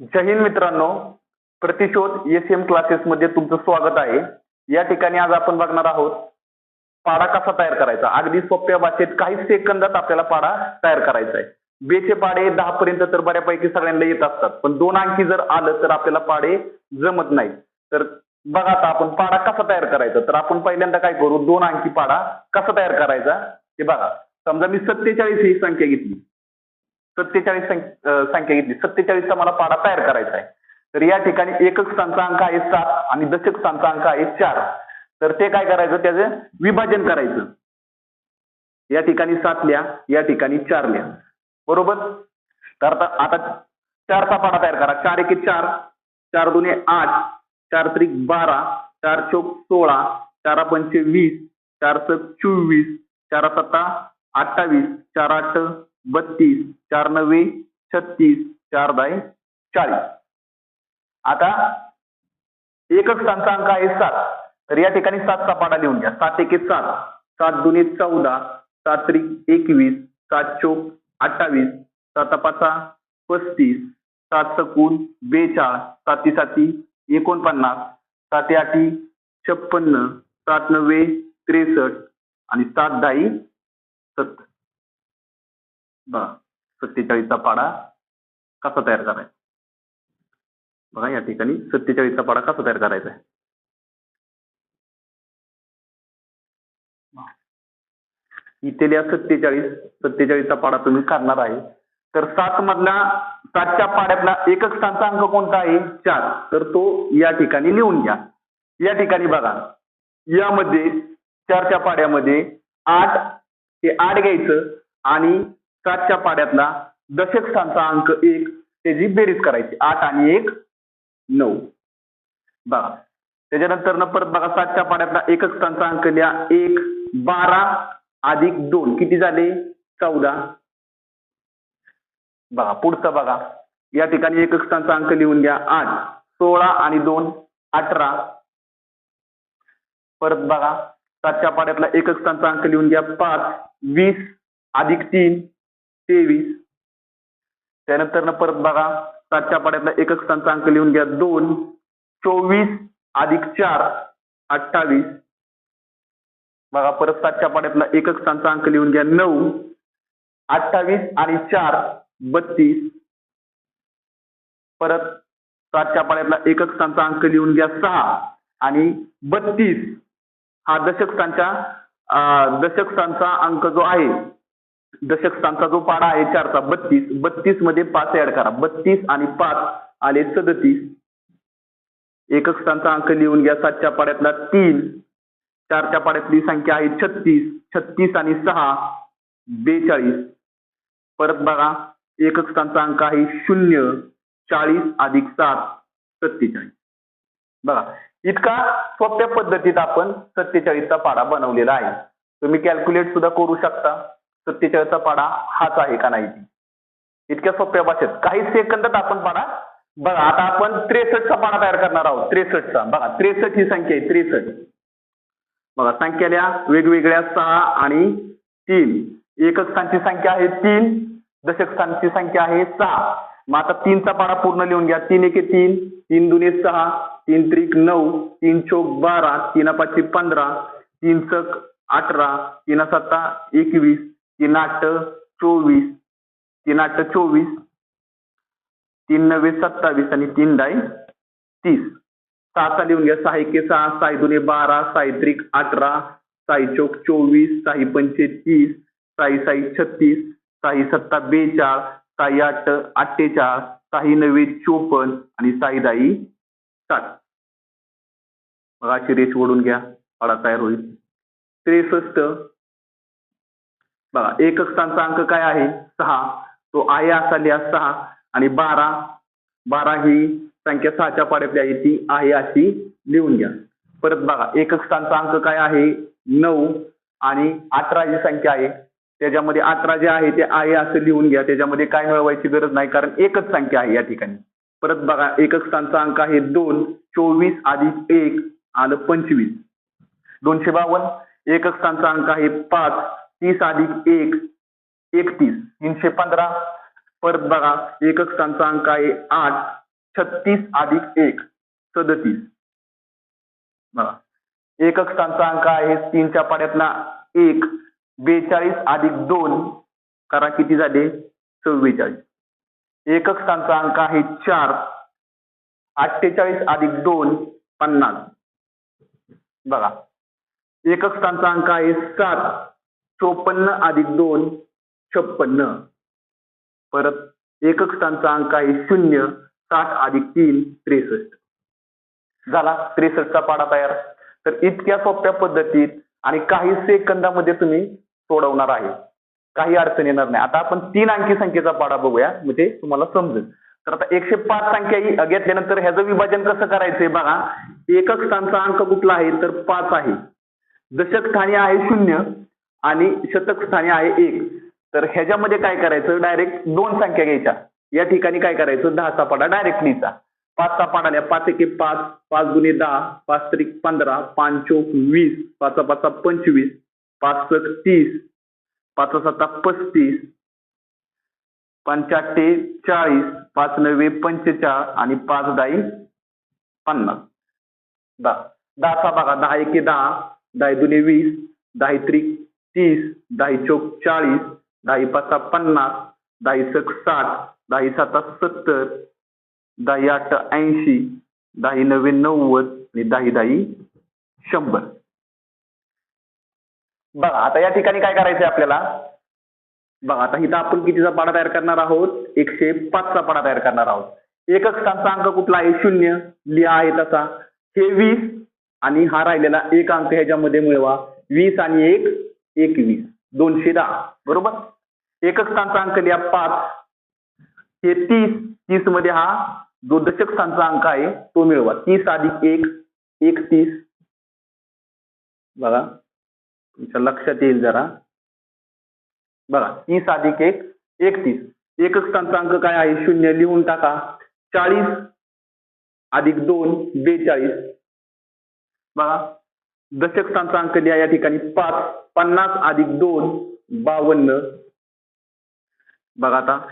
जय हिंद मित्रांनो प्रतिशोध ACM classes मध्ये तुमचं स्वागत आहे. या ठिकाणी आज आपण बघणार आहोत पाडा कसा तयार करायचा? अगदी सोप्या भाषेत काही सेकंदात आपल्याला पाडा तयार करायचा आहे. बेचे पाडे दहा पर्यंत तर बऱ्यापैकी सगळ्यांना येत असतात. पण दोन अंकी जर आलं तर आपल्याला पाडे जमत नाही तर बघा आता आपण पाडा कसा तयार करायचा? तर आपण पहिल्यांदा काय करू? दोन अंकी पाडा कसा तयार करायचा? ते बघा. समजा मी सत्तेचाळीस ही संख्या घेतली. सत्तेचाळीस संख्या घेतली. सत्तेचाळीसचा मला पाडा तयार करायचा आहे तर या ठिकाणी एकक स्थानचा अंक आहे सात आणि दशक स्थानचा अंक आहे चार. तर ते काय करायचं? त्याचं विभाजन करायचं. या ठिकाणी सात लिहा या ठिकाणी चार लिहा. बरोबर? तर आता आता चारचा पाडा तयार करा. चार एके चार चार दोन्ही आठ चार त्रिक बारा चार चौक सोळा चार पंचे वीस चार सक चोवीस चार सत्ता अठ्ठावीस चार आठ बत्तीस चार नव्वे छत्तीस चार दाय चाळीस. आता एकच त्यांचा अंक आहे सात. तर या ठिकाणी सातचा पाडा लिहून घ्या. सात एके सात सात दुने चौदा सात त्रिक एकवीस सात चोक अठ्ठावीस सात पाचा पस्तीस सात सकून बेचाळ साती साती एकोणपन्नास साते आठी छप्पन्न सात नव्वे त्रेसष्ट आणि सात दाई सत्तर. बघा सत्तेचाळीसचा पाडा कसा तयार करायचा? बघा या ठिकाणी सत्तेचाळीसचा पाडा कसा तयार करायचा आहे? इथेल्या सत्तेचाळीस सत्तेचाळीसचा पाडा तुम्ही करणार आहे. तर सात मधला सातच्या पाड्यातला एकक स्थानचा अंक कोणता आहे? चार. तर तो या ठिकाणी लिहून घ्या. या ठिकाणी बघा. यामध्ये चारच्या पाड्यामध्ये आठ हे आठ घ्यायचं आणि सातच्या पाड्यातला दशक स्थानचा अंक एक त्याची बेरीज करायची आठ आणि एक नऊ. बघा. त्याच्यानंतर परत बघा सातच्या पाड्यातला एकच स्थानचा अंक लिहा. एक बारा अधिक दोन. किती झाले? चौदा. बघा पुढचं बघा. या ठिकाणी एकक स्थानचा अंक लिहून घ्या. आठ सोळा आणि दोन अठरा. परत बघा. सातच्या पाड्यातला एकक स्थानचा अंक लिहून घ्या. पाच वीस अधिक तीन. तेवीस. त्यानंतर परत बघा सातच्या पाड्यातला एकक स्थानचा अंक लिहून घ्या. दोन चोवीस अधिक चार अठ्ठावीस. बघा परत सातच्या पाड्यातला एकक स्थानचा अंक लिहून घ्या. नऊ अठ्ठावीस आणि चार बत्तीस. परत सातच्या पाड्यातला एकक स्थानचा अंक लिहून घ्या. सहा आणि बत्तीस. हा दशक स्थानच्या अं, दशक स्थानचा अंक जो आहे दशक स्थानचा जो पाडा आहे चारचा बत्तीस बत्तीसमध्ये पाच ऍड करा. बत्तीस आणि पाच आले सदतीस. एकक स्थानचा अंक लिहून घ्या. सातच्या पाड्यातला तीन. चारच्या पाड्यातली संख्या आहे छत्तीस. छत्तीस आणि सहा बेचाळीस. परत बघा. एकक स्थानचा अंक आहे शून्य. चाळीस अधिक सात सत्तेचाळीस. बघा. इतका सोप्या पद्धतीत आपण सत्तेचाळीसचा पाडा बनवलेला आहे. तुम्ही कॅल्क्युलेट सुद्धा करू शकता. सत्तेचाळीसचा पाडा हाच आहे का नाही? इतक्या सोप्या भाषेत. काही सेकंदात आपण पाडा. बघा आता आपण त्रेसष्टचा पाडा तयार करणार आहोत. त्रेसष्टचा. बघा त्रेसष्ट ही संख्या आहे त्रेसष्ट. बघा संख्या द्या. वेगवेगळ्या सहा आणि तीन. एकक स्थानची संख्या आहे तीन. दशक स्थानची संख्या आहे सहा. मग आता तीनचा पाडा पूर्ण लिहून घ्या. तीन एके तीन. तीन दुने सहा. तीन त्रिक नऊ. तीन चौक बारा. तीन पाचशे पंधरा. तीन सक अठरा. तीन सत्ता एकवीस. तीन आठ चोवीस तीन आठ चोवीस तीन नव्वे सत्तावीस आणि तीन डाय तीस. सहाचा लिहून घ्या सहा एके सहा साई दुने बारा साई त्रिक अठरा साई चौक चोवीस साई पंचे तीस साई साई छत्तीस साई सत्ता बेचाळ साई आठ अठ्ठेचाळ साई नव्वे चोपन्न आणि साई दाई साठ बघा अशी रेष ओढून घ्या पाडा तयार होईल. त्रेसष्ट बघा एकक स्थानचा अंक काय आहे? सहा. तो आहे असा लिहा सहा. आणि बारा बारा ही संख्या सहाच्या पाड्यातली आहे ती आहे अशी लिहून घ्या. परत बघा एकक स्थानचा अंक काय आहे? नऊ. आणि अठरा ही संख्या आहे. त्याच्यामध्ये अठरा जे आहे ते आहे असं लिहून घ्या. त्याच्यामध्ये काय मिळवायची गरज नाही कारण एकच संख्या आहे या ठिकाणी. परत बघा एकक स्थानचा अंक आहे दोन. चोवीस अधिक एक आलं पंचवीस. दोनशे बावन्न. एकक स्थानचा अंक आहे पाच. तीस अधिक एक एकतीस. तीनशे पंधरा. परत बघा एकक स्थानचा अंक आहे आठ. छत्तीस अधिक एक सदतीस. बघा. एकक स्थानचा अंक आहे तीनच्या पाड्यातला एक. बेचाळीस अधिक दोन. करा किती झाले? चव्वेचाळीस. एकक स्थानचा अंक आहे चार. अठ्ठेचाळीस अधिक दोन पन्नास. बघा. एकक स्थानचा अंक आहे सात. चोपन्न अधिक दोन छप्पन्न. परत एकक स्थानचा अंक आहे शून्य साठ अधिक तीन त्रेसष्ट. झाला त्रेसष्टचा पाडा तयार तर इतक्या सोप्या पद्धतीत आणि काही सेकंदामध्ये तुम्ही सोडवणार आहे. काही अडचण येणार नाही. आता आपण तीन अंकी संख्येचा पाडा बघूया म्हणजे तुम्हाला समजेल. तर आता एकशे पाच संख्या ही घेतल्यानंतर ह्याचं विभाजन कसं करायचंय बघा. एकक स्थानचा अंक कुठला आहे? तर पाच आहे. दशक स्थानी आहे शून्य. आणि शतक स्थानी आहे एक. तर ह्याच्यामध्ये काय करायचं? डायरेक्ट दोन संख्या घ्यायच्या. या ठिकाणी काय करायचं? दहाचा पाडा डायरेक्ट लिहायचा पाचचा पाडा लिहा पाच एके पाच पाच गुणे दहा पाच त्रिक पंधरा पाच चोक वीस पाच पाचा पंचवीस पाच तीस पाच सत्ता पस्तीस पंचाटे चाळीस पाच नव्वे पंचेचाळ आणि पाच दाई पन्नास. दहा. दहाचा बघा दहा एके दहा दहा दुने वीस दहा त्रिक तीस दहा चोक चाळीस दहा पाचा पन्नास दहा सक साठ दहा साता सत्तर दहा आठ ऐंशी दहा नव्वे नव्वद आणि दहा दहा शंभर. बघा आता या ठिकाणी काय करायचंय आपल्याला? बघा आता इथं आपण कितीचा पाडा तयार करणार आहोत? एकशे पाचचा पाडा तयार करणार आहोत. एकक स्थानचा अंक कुठला आहे? शून्य. लिहा आहे तसा. हे वीस आणि हा राहिलेला एक अंक ह्याच्यामध्ये मिळवा. वीस आणि एक एकवीस दोनशे दहा बरोबर? एकक स्थानचा अंक लिहा पाच. हे तीस तीसमध्ये हा जो दशक स्थानचा अंक आहे तो मिळवा. तीस अधिक एक एकतीस बघा तुमच्या लक्षात येईल जरा. बघा तीस अधिक एक एकतीस एकक स्थानचा अंक काय आहे? शून्य. लिहून टाका. चाळीस अधिक दोन बेचाळीस. बघा दशक स्थानचा अंक लिहा या ठिकाणी पाच पन्नास अधिक दोन बावन्न. बघा आता.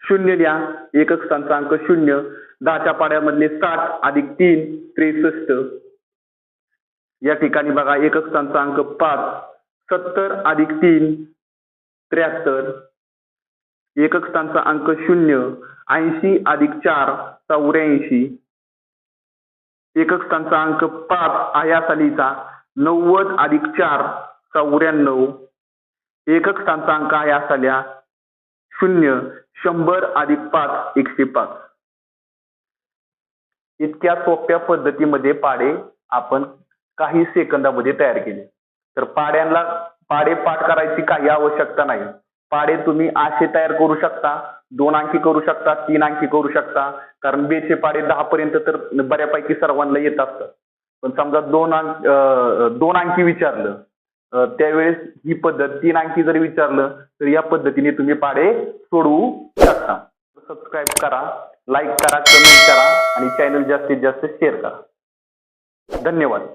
शून्य लिहा एकक अंक शून्य. दहाच्या पाड्यामधले साठ अधिक तीन त्रेसष्ट. या ठिकाणी बघा एकक अंक पाच सत्तर अधिक तीन त्र्याहत्तर. एकक अंक शून्य ऐंशी अधिक चार चौऱ्याऐंशी. एकक स्थानचा अंक पाच आया सालीचा. नव्वद अधिक चार चौऱ्याण्णव. एकक स्थानचा अंक आया साल्या. शून्य शंभर अधिक पाच एकशे पाच. इतक्या सोप्या पद्धतीमध्ये पाडे आपण काही सेकंदामध्ये तयार केले. तर पाड्यांना पाडे पाठ करायची काही आवश्यकता नाही. पाडे तुम्ही आशे तयार करू शकता दोन अंकी करू शकता तीन अंकी करू शकता. कारण बेचे पाडे दहा पर्यंत तर बऱ्यापैकी सर्वांना येत असतात. पण समजा दोन अंक दोन अंकी विचारलं त्यावेळेस ही पद्धत तीन अंकी जरी विचारलं तर या पद्धतीने तुम्ही पाडे सोडवू शकता. सबस्क्राईब करा लाईक करा कमेंट करा आणि चॅनल जास्तीत जास्त शेअर करा. धन्यवाद.